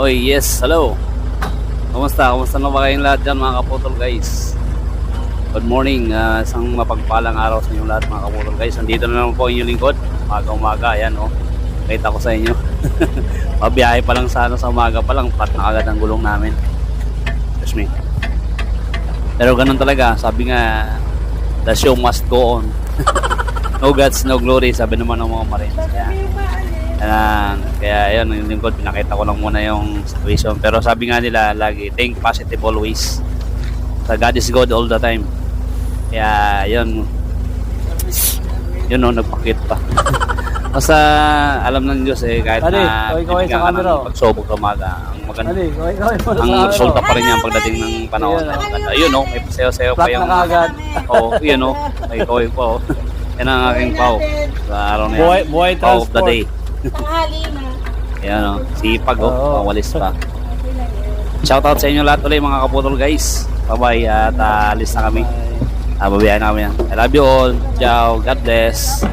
Oy, yes, hello. Kumusta? Kumusta na ba kayong lahat dyan mga kaputol guys? Good morning, ah, isang mapagpalang araw sa inyong lahat mga kaputol guys. Nandito na naman po inyong lingkod. Umaga umaga, ayan oh. Kita ko sa inyo. Mabiyahe pa lang sana sa umaga pa lang, pat na agad ang gulong namin. Excuse me. Pero ganun talaga, sabi nga, the show must go on. no gods, no glory, sabi naman ng mga marines. Ayan. Ayan, kaya yun, yung lingkod, pinakita ko lang muna yung situation. Pero sabi nga nila, lagi, think positive always. Sa God is good all the time. Kaya yun, yun no, nagpakit pa. Basta alam ng Diyos eh, kahit Ali, na bigyan ka ng oh. pagsubok sa umaga, ang maganda, Ali, kaway mo ang resulta ano. pa rin yan pagdating ng panahon. Ayan, oh. Maganda. Yun no, may pasayo-sayo pa Flat yung, na kagad. oh, yun no, may kaway pa oh. Yan ang aking pao sa araw na yan. Buhay, buhay Pao of the transport. day. Tanghali na. Yan o, sipag o, Oo. mawalis pa. Shoutout sa inyo lahat ulit mga kaputol guys. Bye-bye at uh, alis na kami. Ah, babayaran na kami yan. I love you all. Ciao. God bless.